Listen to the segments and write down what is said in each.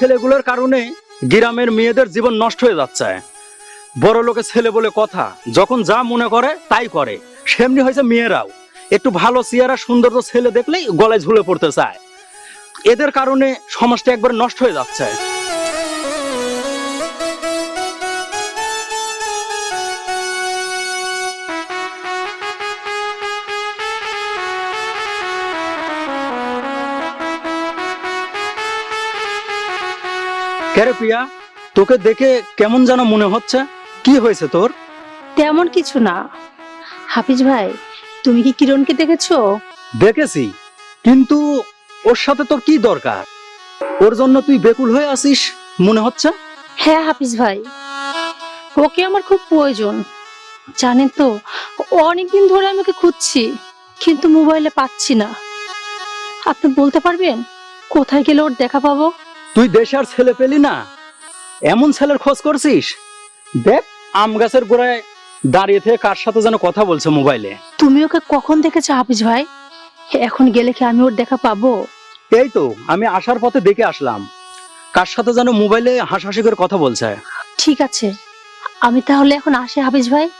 ছেলেগুলোর কারণে গ্রামের মেয়েদের জীবন নষ্ট হয়ে যাচ্ছে। বড় লোকের ছেলে বলে কথা, যখন যা মনে করে তাই করে। সেমনি হয়েছে মেয়েরাও। একটু ভালো চেহারা, সুন্দর ছেলে দেখলেই গলায় ঝুলে পড়তে চায়। এদের কারণে সমাজটা একবার নষ্ট হয়ে যাচ্ছে। কেরে প্রিয়া তোকে দেখে কেমন যেন মনে হচ্ছে। কি হয়েছে তোর? তেমন কিছু না। হাফিজ ভাই তুমি কি কিরণকে দেখেছ? দেখেছি কিন্তু ওর সাথে তোর কি দরকার? ওর জন্য তুই বেকুল হয়ে আছিস মনে হচ্ছে? হ্যাঁ হাফিজ ভাই ওকে আমার খুব প্রয়োজন। জানেন তো অনেকদিন ধরে আমি ওকে খুঁজছি কিন্তু মোবাইলে পাচ্ছি না। আপনি বলতে পারবেন? কোথায় গেলে ওর দেখা পাবো? তুই দেশের ছেলে পেলি না? এমন ছেলের খোঁজ করছিস? দেখ আম গাছের গোড়ায় দাঁড়িয়ে থেকে কার সাথে যেন কথা বলছে মোবাইলে। তুমি ওকে কখন দেখেছ হাফিজ ভাই? এখন গেলে কি আমি ওর দেখা পাবো? এই তো আমি আসার পথে দেখে আসলাম। কার সাথে যেন মোবাইলে হাসাহাসি করে কথা বলছে। ঠিক আছে। আমি তাহলে এখন আসি হাফিজ ভাই।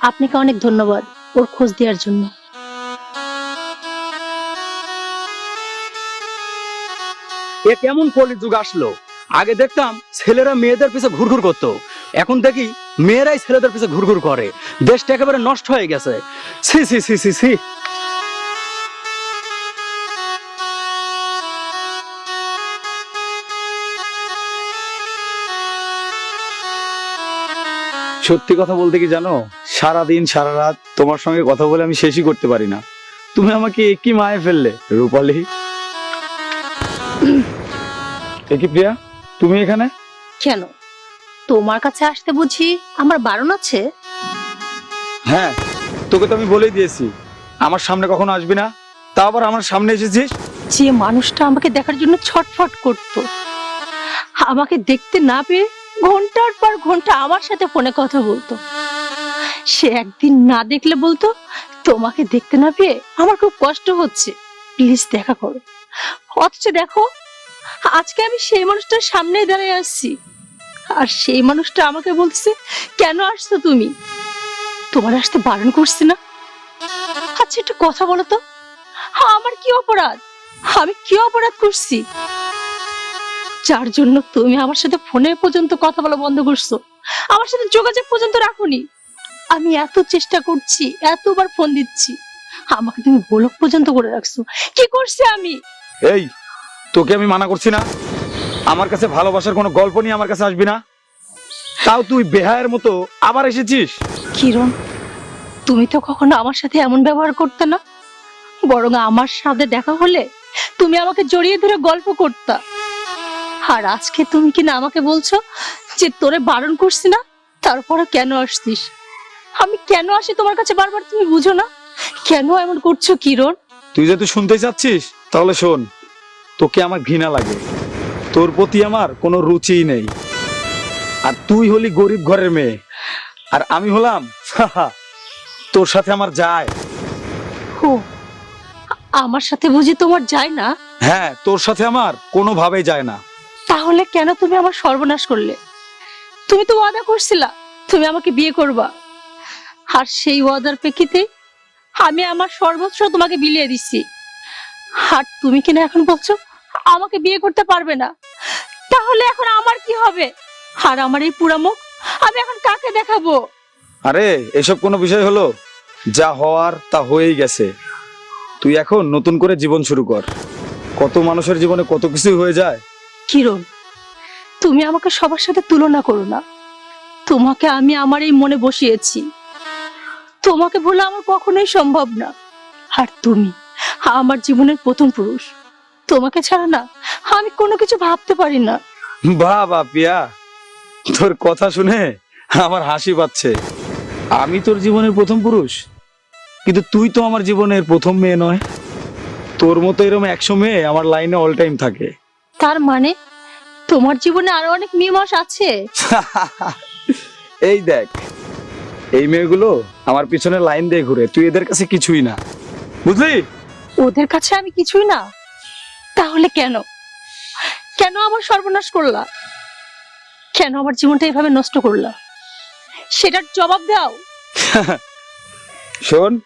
আপনাকে অনেক ধন্যবাদ ওর খোঁজ দেওয়ার জন্য। এ কেমন কলিযুগ আসলো? আগে দেখতাম ছেলেরা মেয়েদের পিছে ঘুরঘুর করতো। এখন দেখি মেয়েরাই ছেলেদের পিছে ঘুরঘুর করে। দেশটা একেবারে নষ্ট হয়ে গেছে। C C C C C সত্যি কথা বলতে কি জানো? সারা দিন সারা রাত তোমার সঙ্গে কথা বলে আমি শেষই করতে পারি না। তুমি আমাকে একই মায়ে ফেললে, রূপালি? প্রিয়া? তুমি এখানে? কেন? তোমার কাছে আসতে বুঝি আমার বারণ আছে? হ্যাঁ তোকে তো আমি বলেই দিয়েছি। আমার সামনে কখনো আসবি না। তা আবার আমার সামনে এসেছিস? যে মানুষটা আমাকে দেখার জন্য ছটফট করত। আমাকে দেখতে না পেয়ে ঘণ্টার পর ঘণ্টা আমার সাথে ফোনে কথা বলতো। সে একদিন না দেখলে বলতো তোমাকে দেখতে না পেয়ে আমার খুব কষ্ট হচ্ছে। প্লিজ দেখা করো। অথচ দেখো আজকে আমি সেই মানুষটার সামনেই দাঁড়িয়ে আসছি আর সেই মানুষটা আমাকে বলছে, কেন আসছো তুমি? তোমার আসতে বারণ করছি না? আচ্ছা একটু কথা বলো তো। আমার কি অপরাধ? আমি কি অপরাধ করছি? যার জন্য তুমি আমার সাথে ফোনে পর্যন্ত কথা বলা বন্ধ করছ। আমার সাথে যোগাযোগ পর্যন্ত রাখোনি। আমি এত চেষ্টা করছি, এতবার ফোন দিচ্ছি। আমাকে তুমি ব্লক পর্যন্ত করে রাখছো। কি করছি আমি? এই তোকে আমি মানা করছি না। আমার কাছে ভালোবাসার কোনো গল্প নিয়ে আমার কাছে আসবি না। তাও তুই বেহায়ের মতো আবার এসেছিস? কিরণ তুমি তো কখনো আমার সাথে এমন ব্যবহার করতে না। বরং আমার সাথে দেখা হলে তুমি আমাকে জড়িয়ে ধরে গল্প করতা। আর আজকে তুমি কিনা আমাকে বলছো যে তোরে বারণ করছি না? তারপরে কেন আসছিস আমি কেন আসি তোমার কাছে বারবার তুমি বুঝো না? কেন এমন করছ কিরণ? তুই যেহেতু শুনতে চাচ্ছিস তাহলে শোন। তোকে আমার ঘৃণা লাগে। তোর প্রতি আমার কোনো রুচিই নেই। আর তুই হলি গরিব ঘরের মেয়ে। আর আমি হলাম তোর সাথে আমার যায়। ও আমার সাথে বুঝি তোমার যায় না? হ্যাঁ তোর সাথে আমার কোনোভাবেই যায় না। তাহলে কেন তুমি আমার সর্বনাশ করলে? তুমি তো ওয়াদা করছিলা তুমি আমাকে বিয়ে করবা। আর সেই ওয়াদার প্রেক্ষিতে আমি আমার সর্বস্ব তোমাকে বিলিয়ে দিচ্ছি। আর তুমি কিনা এখন বলছো? আমাকে বিয়ে করতে পারবে না। তাহলে এখন আমার কি হবে? আর আমার এই পুরা মুখ আমি এখন কাকে দেখাবো? আরে এসব কোনো বিষয় হলো? যা হওয়ার তা হয়েই গেছে। তুই এখন নতুন করে জীবন শুরু কর। কত মানুষের জীবনে কত কিছু হয়ে যায়। কিরণ তুমি আমাকে সবার সাথে তুলনা করো না। তোমাকে আমি আমার এই মনে বসিয়েছি। তোমাকে ভোলা আমার কখনোই সম্ভব না। আর তুমি আমার জীবনের প্রথম পুরুষ। তোমাকে ছাড়া না আমি কোনো কিছু ভাবতে পারি না। বাহ বাহ পিয়া তোর কথা শুনে আমার হাসি পাচ্ছে। আমি তোর জীবনের প্রথম পুরুষ কিন্তু তুই তো আমার জীবনের প্রথম মেয়ে নয়। তোর মতো এরকম একশো মেয়ে আমার লাইনে অল টাইম থাকে। তার মানে তোমার জীবনে আরও অনেক মেয়ে মাস আছে? এই দেখ এই মেয়েগুলো আমার পিছনে লাইন দিয়ে ঘুরে তুই এদের কাছে কিছুই না। বুঝলি? ওদের কাছে আমি কিছুই না। তাহলে কেন? কেন আমার সর্বনাশ করলা? কেন আমার জীবনটা এভাবে নষ্ট করলা? সেটার জবাব দাও। শোন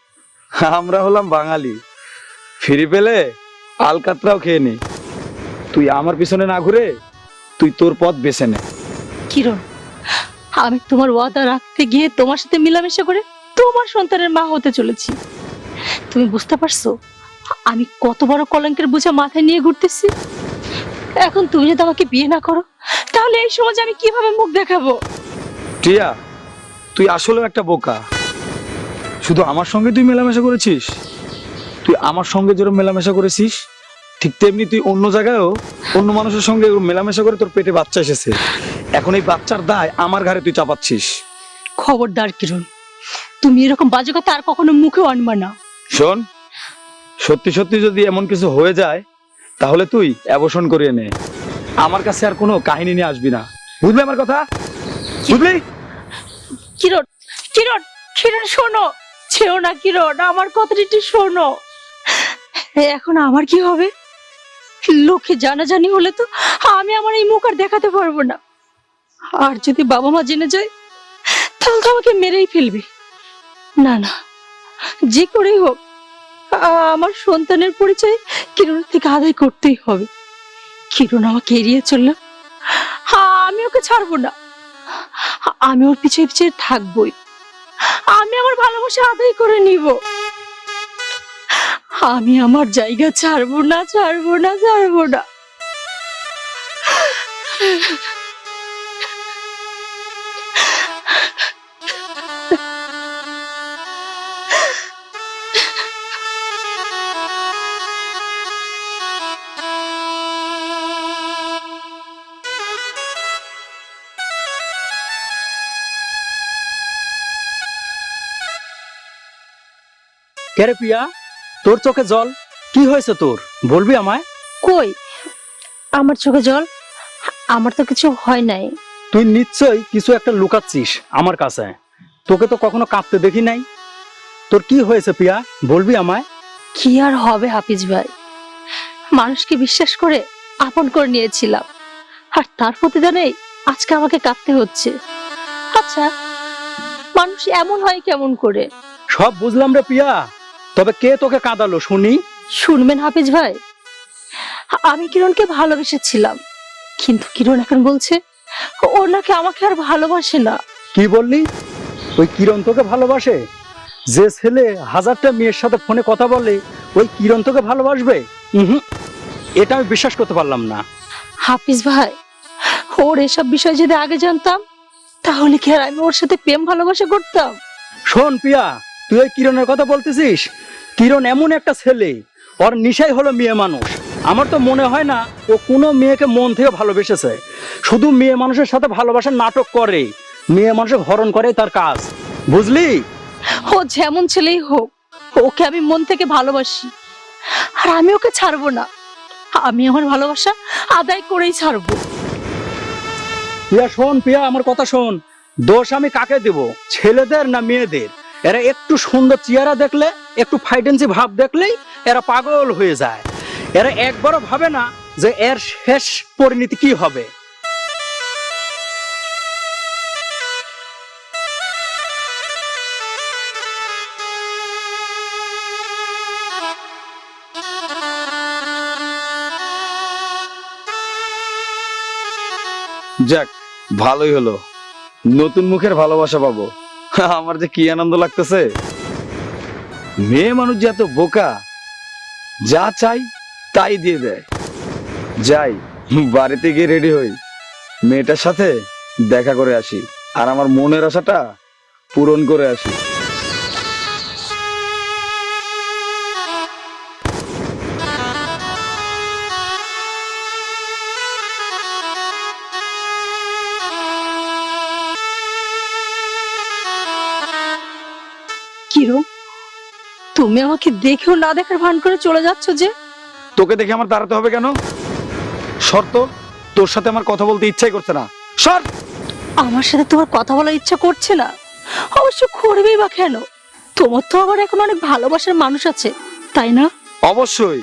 আমরা হলাম বাঙালি। ফিরে পেলে আলকাতরাও খেয়ে নি। তুই আমার পিছনে না ঘুরে তুই তোর পথ বেছে নে। কিরণ আমি তোমার ওয়াদা রাখতে গিয়ে তোমার সাথে মিলামেশা করে তোমার সন্তানের মা হতে চলেছি। তুমি বুঝতে পারছ? আমি কত বড় কলঙ্কের বোঝা মাথায় নিয়ে ঘুরতেছি। এখন তুমি যদি আমাকে বিয়ে না করো তাহলে এই সমাজে আমি কীভাবে মুখ দেখাবো? টিয়া তুই আসলে একটা বোকা। শুধু আমার সঙ্গে তুই মেলামেশা করেছিস? তুই আমার সঙ্গে যেরকম মেলামেশা করেছিস ঠিক তেমনি তুই অন্য জায়গায়ও অন্য মানুষের সঙ্গে মেলামেশা করে তোর পেটে বাচ্চা এসেছে। এখন এই বাচ্চার দায় আমার ঘাড়ে তুই চাপাচ্ছিস। খবরদার কিরণ তুমি এরকম বাজে কথা আর কখনো মুখেও আনবা না। শোন সত্যি সত্যি যদি এমন কিছু হয়ে যায় তাহলে তুই অ্যাবর্শন করিয়ে নে। আমার কাছে আর কোনো কাহিনী নিয়ে আসবি না। বুঝলি আমার কথা? বুঝলি? কিরণ কিরণ কিরণ শোনো। ছেও না কিরণ আমার কথাটা একটু শোনো। এখন আমার কি হবে? লোকে জানাজানি হলে তো আমি আমার এই মুখ আর দেখাতে পারব না। আর যদি বাবা মা জেনে যায় তাহলে তো আমাকে মেরেই ফেলবে। না না যে করেই হোক আমার সন্তানের পরিচয় কিরণের থেকে আদায় করতেই হবে। কিরণ আমাকে এড়িয়ে চলল। আমি ওকে ছাড়বো না। আমি ওর পিছে পিছে থাকবই। আমি আমার ভালোবাসা আদায় করে নিব। আমি আমার জায়গা ছাড়বো না ছাড়বো না ছাড়বো না। কেরে পিয়া? তোর চোখে জল? কি হয়েছে তোর? বলবি আমায়? কই? আমার চোখে জল? আমার তো কিছু হয় নাই। তুই নিশ্চয়ই কিছু একটা লুকাচ্ছিস আমার কাছে। তোকে তো কখনো কাঁদতে দেখি নাই। তোর কি হয়েছে পিয়া? বলবি আমায়? কি আর হবে হাফিজ ভাই? মানুষকে বিশ্বাস করে আপন করে নিয়েছিলাম। আর তার প্রতিদানেই আজকে আমাকে কাঁদতে হচ্ছে। আচ্ছা মানুষ এমন হয় কেমন করে? সব বুঝলাম রে পিয়া। তবে কে তোকে কাঁদালো শুনি? শুনবেন হাফিজ ভাই আমি কিরণকে ভালোবেসেছিলাম কিন্তু কিরণ এখন বলছে ও নাকি আমাকে আর ভালোবাসে না। কি বললি? ওই কিরণ তোকে ভালোবাসে? যে ছেলে হাজারটা মেয়ের সাথে ফোনে কথা বলে ওই কিরণ তোকে ভালোবাসবে? হুম এটা আমি বিশ্বাস করতে পারলাম না। হাফিজ ভাই ওর এসব বিষয় যদি আগে জানতাম তাহলে কি আর আমি ওর সাথে প্রেম ভালোবাসা করতাম? শোন পিয়া তুই ওই কিরণের কথা বলতেছিস? কিরণ এমন একটা ছেলে? ওর নিশাই হলো মেয়ে মানুষ। আমার তো মনে হয় না ও কোনো মেয়েকে মন থেকে ভালোবেসেছে। শুধু মেয়ে মানুষের সাথে ভালোবাসার নাটক করে। মেয়ে মানুষের হরণ করে তার কাজ। বুঝলি? ও যেমন ছেলেই হোক ওকে আমি মন থেকে ভালোবাসি। আর আমি ওকে ছাড়বো না। আমি আমার ভালোবাসা আদায় করেই ছাড়বো। পিয়া শোন পিয়া আমার কথা শোন। দোষ আমি কাকে দেব? ছেলেদের না মেয়েদের? এরা একটু সুন্দর চেহারা দেখলে, একটু ফাইটেন্সি ভাব দেখলেই এরা পাগল হয়ে যায়। এরা একবারও ভাবে না যে এর শেষ পরিণতি কি হবে। যাক, ভালোই হলো। নতুন মুখের ভালোবাসা পাবো। আমার যে কি আনন্দ লাগতেছে। মেয়ে মানুষ যে এত বোকা, যা চাই তাই দিয়ে দেয়। যাই, বাড়িতে গিয়ে রেডি হই। মেয়েটার সাথে দেখা করে আসি। আর আমার মনের আশাটা পূরণ করে আসি। তুমি আমাকে দেখেও না দেখার ভান করে চলে যাচ্ছ যে? তোকে দেখে আমার দাঁড়াতে হবে কেন? শর্ত তোর সাথে আমার কথা বলতে ইচ্ছাই করছে না। সর আমার সাথে তোমার কথা বলার ইচ্ছা করছে না। অবশ্য করবেই বা কেন? তোমার তো আবার এখন অনেক ভালোবাসার মানুষ আছে তাই না? অবশ্যই।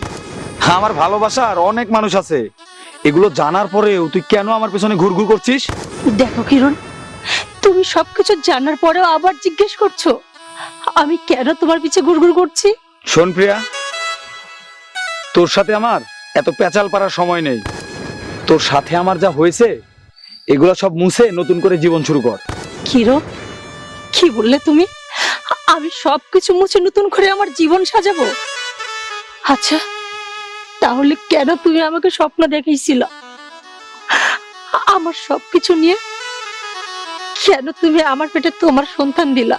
আমার ভালোবাসার অনেক মানুষ আছে। এগুলো জানার পরেও তুই কেন আমার পেছনে ঘুরঘুর করছিস? দেখো কিরণ তুমি সবকিছু জানার পরেও আবার জিজ্ঞেস করছ। আমি কেন তোমার পিছে ঘুরঘুর করছি? শোন প্রিয়া তোর সাথে আমার এত পেঁচাল পাড়ার সময় নেই। তোর সাথে আমার যা হয়েছে এগুলো সব মুছে নতুন করে জীবন শুরু কর। কিরণ কি বললে তুমি? আমি সবকিছু মুছে নতুন করে আমার জীবন সাজাবো? আচ্ছা তাহলে কেন তুমি আমাকে স্বপ্ন দেখাইছিল? আমার সবকিছু নিয়ে কেন তুমি আমার পেটে তোমার সন্তান দিলা?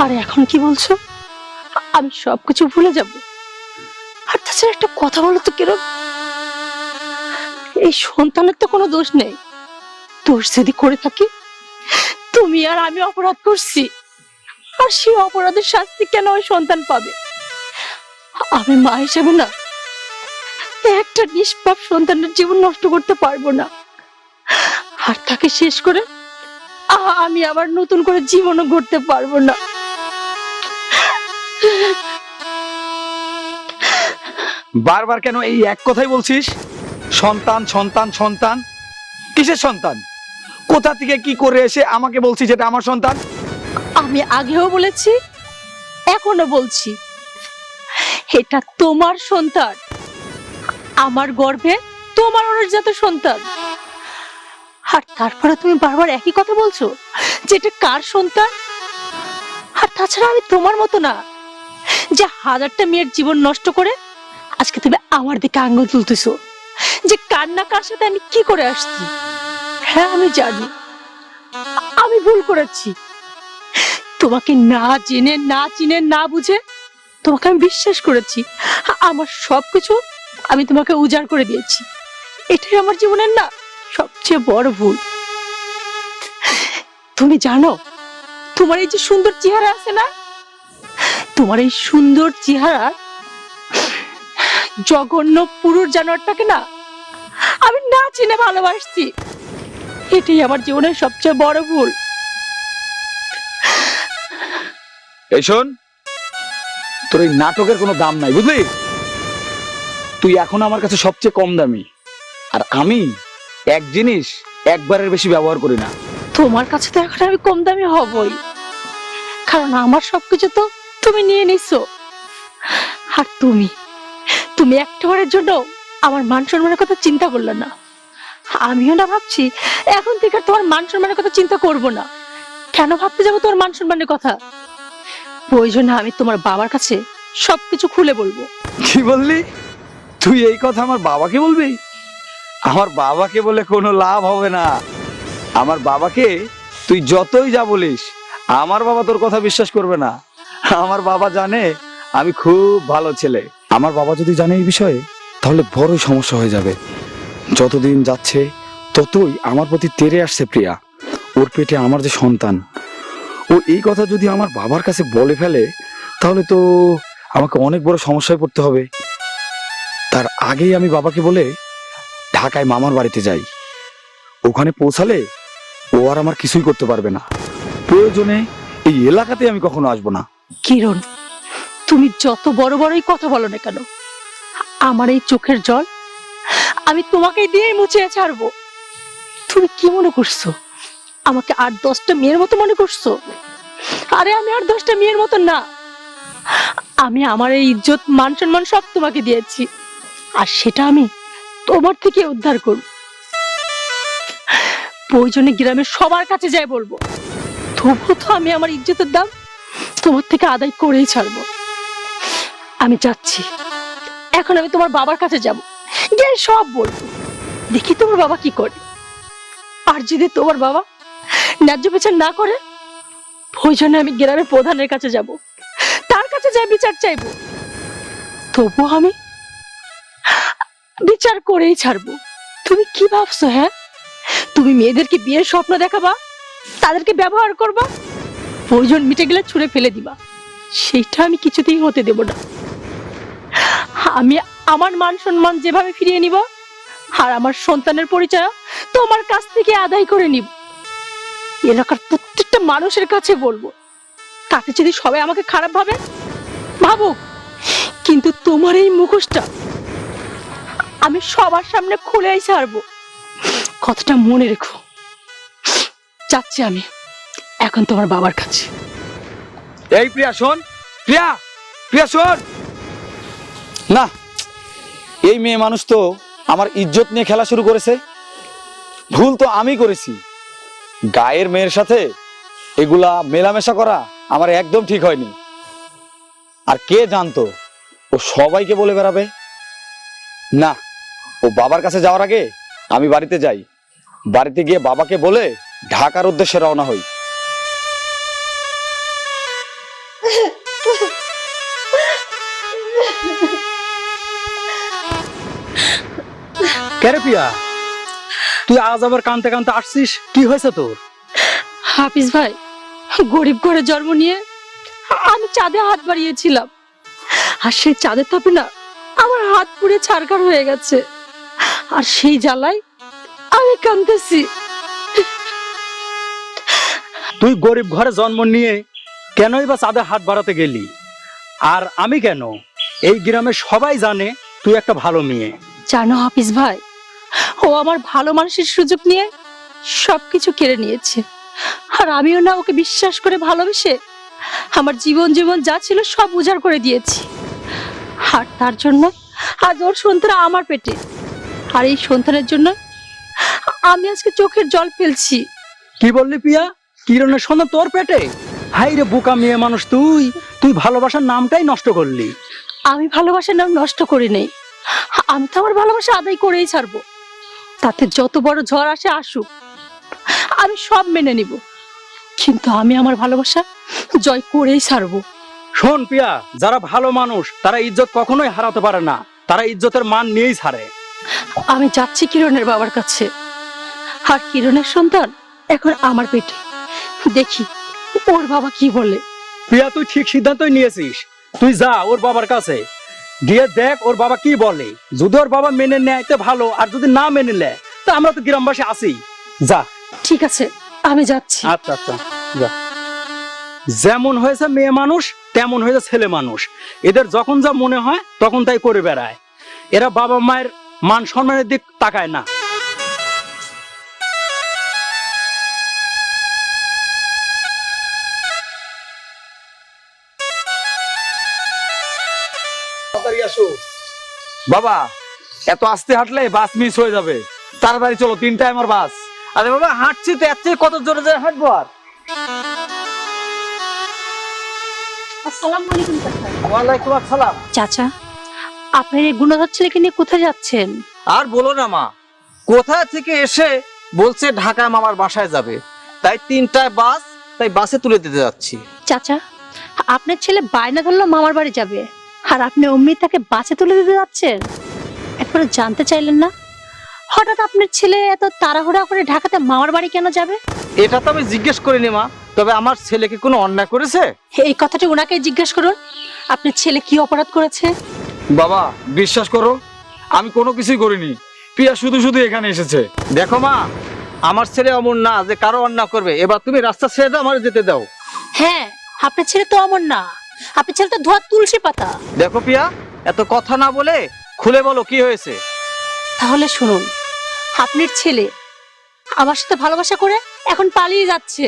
আর এখন কি বলছো? আমি সবকিছু ভুলে যাব। আর তাছাড়া একটা কথা বলো তো, কিরণ। এই সন্তানের তো কোনো দোষ নেই। দোষ যদি করে থাকি, তুমি আর আমি অপরাধ করছি। আর সেই অপরাধের শাস্তি কেন ওই সন্তান পাবে? আমি মা হিসেবে না, একটা নিষ্পাপ সন্তানের জীবন নষ্ট করতে পারব না। আর তাকে শেষ করে আমি আবার নতুন করে জীবনও গড়তে পারব না। বারবার কেন এই এক কথাই বলছিস? সন্তান সন্তান সন্তান। কিসের সন্তান? কোথা থেকে কি করে এসে আমাকে বলছিস এটা আমার সন্তান? আমি আগেও বলেছি এখনও বলছি এটা তোমার সন্তান। আমার গর্ভে তোমার অনুজাত সন্তান। তারপরে তুমি বারবার একই কথা বলছো যে এটা কার সন্তান? আর তাছাড়া আমি তোমার মতো না, যে হাজারটা মেয়ের জীবন নষ্ট করে আজকে তুমি আমার দিকে আঙ্গুল তুলতেছো, যে কার না কার সাথে আমি কি করে আসছি? হ্যাঁ আমি জানি, আমি ভুল করেছি। তোমাকে না জেনে, না চিনে, না বুঝে তোমাকে আমি বিশ্বাস করেছি। আমার সবকিছু আমি তোমাকে উজাড় করে দিয়েছি। এটাই আমার জীবনের না সবচেয়ে বড় ভুল। তুমি জানো, তোমার এই যে সুন্দর চেহারা আছে না? তোমার এই সুন্দর চেহারা জঘন্য পুরুষ জানোয়ারটাকে না আমি না চিনে ভালোবাসছি। এটাই আমার জীবনের সবচেয়ে বড় ভুল। এই শোন, তোর এই নাটকের কোনো দাম নাই, বুঝলি? তুই এখন আমার কাছে সবচেয়ে কম দামি। আর আমি এক জিনিস একবারের বেশি ব্যবহার করি না। তোমার কাছে তো এখন আমি কম দামি হবই। কারণ আমার সবকিছু তো তুমি নিয়ে নিছো। আর তুমি তুমি একটাবারের জন্য আমার মান সম্মানের কথা চিন্তা করলে না। আমিও না ভাবছি এখন থেকে আর তোমার মান সম্মানের কথা চিন্তা করব না। কেন ভাবতে যাব তোমার মান সম্মানের কথা? প্রয়োজনে আমি তোমার বাবার কাছে সবকিছু খুলে বলব। কি বললি? তুই এই কথা আমার বাবাকে বলবি? আমার বাবাকে বলে কোনো লাভ হবে না। আমার বাবাকে তুই যতই যা বলিস, আমার বাবা তোর কথা বিশ্বাস করবে না। আমার বাবা জানে আমি খুব ভালো ছেলে। আমার বাবা যদি জানে এই বিষয়ে, তাহলে বড় সমস্যা হয়ে যাবে। যতদিন যাচ্ছে, ততই আমার প্রতি তেরে আসছে প্রিয়া। ওর পেটে আমার যে সন্তান, ও এই কথা যদি আমার বাবার কাছে বলে ফেলে, তাহলে তো আমাকে অনেক বড় সমস্যায় পড়তে হবে। তার আগেই আমি বাবাকে বলে ঢাকায় মামার বাড়িতে যাই। ওখানে পৌঁছালে ও আর আমার কিছুই করতে পারবে না। প্রয়োজনে এই এলাকাতে আমি কখনো আসব না। কিরণ, তুমি যত বড় বড়ই কথা বলো না কেন? আমার এই চোখের জল আমি তোমাকে দিয়েই মুছে ছাড়বো। তুমি কি মনে করছ? আমাকে আর দশটা মেয়ের মতো মনে করছ? আরে আমি আর দশটা মেয়ের মতো না। আমি আমার এই ইজ্জত, মান সম্মান সব তোমাকে দিয়েছি। আর সেটা আমি তোমার থেকে উদ্ধার করব। প্রয়োজনে গ্রামের সবার কাছে যাই বলব। তবুও তো আমি আমার ইজ্জতের দাম তোমার থেকে আদায় করেই ছাড়বো। আমি যাচ্ছি। এখন আমি তোমার বাবার কাছে যাব। গিয়ে সব বলব। দেখি তোমার বাবা কি করে। আর যদি তোমার বাবা ন্যায্য বিচার না করে, প্রয়োজনে আমি গ্রামের প্রধানের কাছে যাব। তার কাছে যাই বিচার চাইব। তবু আমি বিচার করেই ছাড়বো। তুমি কি ভাবছ হ্যাঁ? তুমি মেয়েদেরকে বিয়ের স্বপ্ন দেখাবা? তাদেরকে ব্যবহার করবা? প্রয়োজন মিটে গেলে ছুঁড়ে ফেলে দিবা। সেইটা আমি কিছুতেই হতে দেব না। আমি আমার মান সম্মান যেভাবে ফিরিয়ে নিব, আর আমার সন্তানের পরিচয় তোমার কাছ থেকে আদায় করে নিব। এলাকার প্রত্যেকটা মানুষের কাছে বলব, তাতে যদি সবাই আমাকে খারাপ ভাবে, ভাবুক, কিন্তু তোমার এই মুখোশটা আমি সবার সামনে খুলেই ছাড়বো। কথাটা মনে রেখো। যাচ্ছি আমি। এখন তোমার বাবার কাছে। এই প্রিয়া, শোন। প্রিয়া প্রিয়া, শোন। না, এই মেয়ে মানুষ তো আমার ইজ্জত নিয়ে খেলা শুরু করেছে। ভুল তো আমি করেছি। গায়ের মেয়ের সাথে এগুলা মেলামেশা করা আমার একদম ঠিক হয়নি। আর কে জানতো ও সবাইকে বলে বেড়াবে? না ও বাবার কাছে যাওয়ার আগে আমি বাড়িতে যাই। বাড়িতে গিয়ে বাবাকে বলে ঢাকার উদ্দেশ্যে রওনা হই। কেরে পিয়া? তুই আজ আবার কানতে কানতে আসছিস? কি হয়েছে তোর? হাফিজ ভাই গরিব ঘরে জন্ম নিয়ে আমি চাঁদে হাত বাড়িয়েছিলাম। আর সেই চাঁদের তাপে না আমার হাত পুড়ে ছারকার হয়ে গেছে। আর সেই জ্বালায় আমি কাঁদতেছি। তুই গরিব ঘরে জন্ম নিয়ে কেনই বা চাঁদে হাত বাড়াতে গেলি? আর আমি কেন? এই গ্রামে সবাই জানে তুই একটা ভালো মেয়ে। জানো হাফিজ ভাই ও আমার ভালো মানুষের সুযোগ নিয়ে সবকিছু কেড়ে নিয়েছে। আর আমিও না ওকে বিশ্বাস করে ভালোবেসে আমার জীবন জীবন যা ছিল সব উজাড় করে দিয়েছি। আর তার জন্য আজ ওর সন্তান আমার পেটে। আর এই সন্তানের জন্য আমি আজকে চোখের জল ফেলছি। কি বললি পিয়া? কিরণের সন্ধ্যা তোর পেটে? হাই রে বোকা মেয়ে মানুষ তুই। তুই ভালোবাসার নামটাই নষ্ট করলি। আমি ভালোবাসার নাম নষ্ট করি নেই। আমি তো আমার ভালোবাসা আদায় করেই ছাড়বো। তাতে যত বড় ঝড় আসে আসুক। আমি সব মেনে নিব। কিন্তু আমি আমার ভালোবাসা জয় করেই ছাড়বো। শোন পিয়া যারা ভালো মানুষ তারা ইজ্জত কখনোই হারাতে পারে না। তারা ইজ্জতের মান নিয়েই ছাড়ে। আমি যাচ্ছি কিরণের বাবার কাছে। আর কিরণের সন্তান এখন আমার পেটে। দেখি ওর বাবা কি বলে? প্রিয়া তুই ঠিক সিদ্ধান্তই নিয়েছিস। তুই যা ওর বাবার কাছে। গিয়ে দেখ ওর বাবা কি বলে। যদি ওর বাবা মেনে নেয় তো ভালো। আর যদি না মেনে নেয় তা আমরা তো গ্রামবাসী আছি। যা। ঠিক আছে আমি যাচ্ছি। আচ্ছা আচ্ছা যা। যেমন হয়েছে মেয়ে মানুষ তেমন হয়েছে ছেলে মানুষ। এদের যখন যা মনে হয় তখন তাই করে বেড়ায়। এরা বাবা মায়ের মান সম্মানের দিক তাকায় না। বাবা এত আস্তে হাঁটলে বাস মিস হয়ে যাবে। তাড়াতাড়ি চলো তিনটায় আমার বাস। আরে বাবা হাঁটছি তো থেকে কত জোরে জোরে হাঁটবো আর? আসসালামু আলাইকুম চাচা। ওয়ালাইকুম আসসালাম। চাচা আপনার এই গুণধর ছেলেকে নিয়ে কোথায় যাচ্ছেন? আর বলো না মা। কোথা থেকে এসে বলছে ঢাকায় মামার বাসায় যাবে? তাই তিনটায় বাস তাই বাসে তুলে দিতে যাচ্ছি। চাচা আপনার ছেলে বায়না ধরলো মামার বাড়ি যাবে। আর আপনি অমনি তাকে বাসে তুলে দিতে যাচ্ছেন? একবার জানতে চাইলেন না? হঠাৎ আপনার ছেলে এত তাড়াহুড়া করে ঢাকাতে মামার বাড়ি কেন যাবে? এটা তো আমি জিজ্ঞেস করিনি মা। তবে আমার ছেলেকে কোনো অন্যায় করেছে? এই কথাটি ওনাকে জিজ্ঞেস করুন। আপনার ছেলে কি অপরাধ করেছে? বাবা বিশ্বাস করো আমি কোনো কিছুই করিনি। প্রিয়া শুধু শুধু এখানে এসেছে। দেখো মা আমার ছেলে অমন না যে কারও অন্যায় করবে। এবার তুমি রাস্তা ছেড়ে দাও আমার যেতে দাও। হ্যাঁ আপনার ছেলে তো অমর না। আপনার ছেলে তো ধোয়া তুলসী পাতা। দেখো পিয়া এত কথা না বলে খুলে বলো কি হয়েছে। তাহলে শুনুন আপনার ছেলে আমার সাথে ভালোবাসা করে এখন পালিয়ে যাচ্ছে।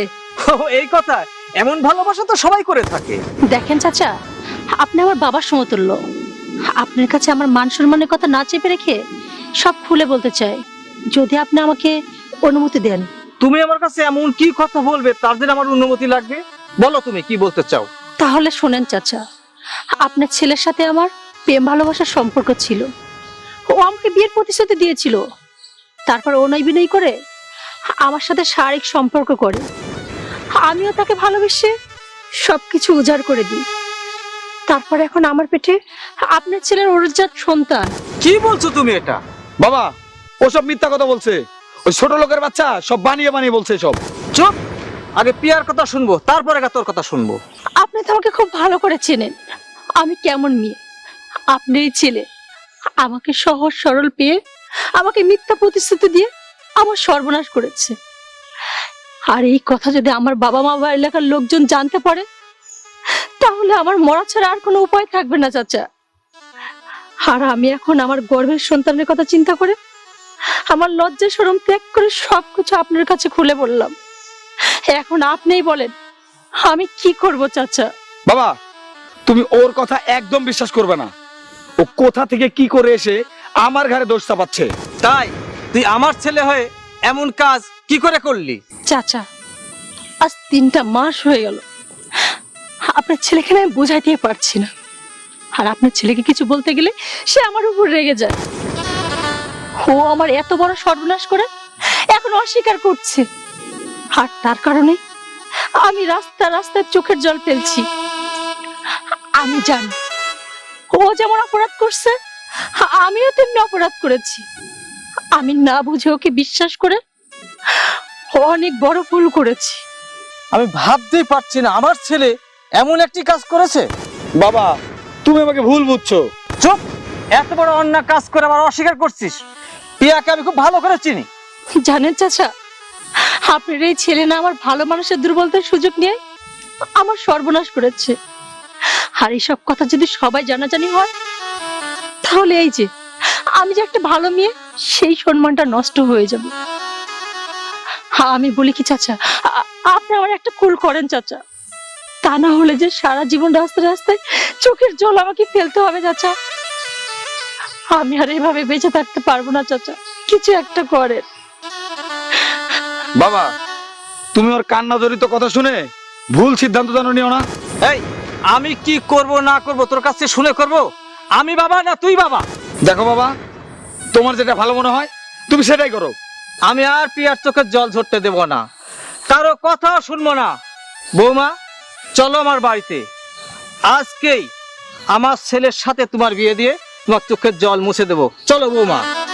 ও, এই কথা এমন ভালোবাসা তো সবাই করে থাকে। দেখেন চাচা আপনি আমার বাবার সমতুল্য। আপনার কাছে আমার মান সম্মানের কথা না চেপে রেখে সব খুলে বলতে চাই। যদি আপনি আমাকে অনুমতি দেন। তুমি আমার কাছে এমন কি কথা বলবে তার জন্য আমার অনুমতি লাগবে? বলো তুমি কি বলতে চাও? তাহলে শোনেন চাচা আপনার ছেলের সাথে আমার প্রেম ভালোবাসার সম্পর্ক ছিল। ও আমাকে বিয়ের প্রতিশ্রুতি দিয়েছিল। তারপর অনয় বিনয় করে আমার সাথে শারীরিক সম্পর্ক করে। আমিও তাকে ভালোবেসে সবকিছু উজাড় করে দিই। তারপর এখন আমার পেটে আপনার ছেলের অরজাত সন্তান। কি বলছো তুমি এটা? বাবা ওসব মিথ্যা কথা বলছে। ওই ছোট লোকের বাচ্চা সব বানিয়ে বানিয়ে বলছে সব চুপ! আগে পিয়ার কথা শুনব তারপর তারপরে তোর কথা শুনব। আপনি তো আমাকে খুব ভালো করে চেনেন। আমি কেমন মেয়ে? আপনি ছেলে। আমাকে সহজ সরল পেয়ে আমাকে মিথ্যা প্রতিশ্রুতি দিয়ে আমার সর্বনাশ করেছে। আর এই কথা যদি আমার বাবা মা বা এলাকার লোকজন জানতে পারে তাহলে আমার মরা ছাড়া আর কোনো উপায় থাকবে না চাচা। আর আমি এখন আমার গর্ভের সন্তানের কথা চিন্তা করে আমার লজ্জা সরম ত্যাগ করে সবকিছু আপনার কাছে খুলে বললাম। এখন আপনিই বলেন আমি কি করব চাচা? বাবা তুমি ওর কথা একদম বিশ্বাস করবে না। ও কোথা থেকে কি করে এসে আমার ঘরে দোষ চাপাচ্ছে? তাই? তুই আমার ছেলে হয়ে এমন কাজ কি করে করলি? চাচা আজ তিনটা মাস হয়ে গেল। আপনার ছেলেকে না আমি বোঝাইতে পারছি না। আর আপনার ছেলেকে কিছু বলতে গেলে সে আমার উপর রেগে যায়। ও আমার এত বড় সর্বনাশ করে এখন অস্বীকার করছে। আর তার কারণে আমি রাস্তা রাস্তায় চোখের জল ফেলছি। আমি জানি ও যেমন অপরাধ করছে, আমিও তেমনি অপরাধ করেছি। আমি না বুঝে ওকে বিশ্বাস করে অনেক বড় ভুল করেছি। আমি ভাবতেই পারছি না, আমার ছেলে এমন একটি কাজ করেছে? বাবা তুমি আমাকে ভুল বুঝছ। চুপ! এত বড় অন্যায় কাজ করে আবার অস্বীকার করছিস। পিয়াকে আমি খুব ভালো করে চিনি। জানেন চাচা আপনার এই ছেলে না আমার ভালো মানুষের দুর্বলতার সুযোগ নিয়ে আমার সর্বনাশ করেছে। আর এইসব কথা যদি সবাই জানাজানি হয় তাহলে এই যে আমি যে একটা ভালো মেয়ে সেই সম্মানটা নষ্ট হয়ে যাবে। হ্যাঁ আমি বলি কি চাচা আপনি আমার একটা কুল করেন চাচা। তা না হলে যে সারা জীবন রাস্তায় রাস্তায় চোখের জল আমাকে ফেলতে হবে চাচা। আমি আর এভাবে বেঁচে থাকতে পারব না চাচা। কিছু একটা করেন। বাবা তুমি ওর কান্না জড়িত কথা শুনে ভুল সিদ্ধান্ত জানো নিও না। এই আমি কি করব না করব তোর কাছে শুনে করব? আমি বাবা না তুই বাবা? দেখো বাবা তোমার যেটা ভালো মনে হয় তুমি সেটাই করো। আমি আর পিয়ার চোখের জল ঝরতে দেব না। কারও কথা শুনব না। বৌমা চলো আমার বাড়িতে। আজকেই আমার ছেলের সাথে তোমার বিয়ে দিয়ে তোমার চোখের জল মুছে দেবো। চলো বৌমা।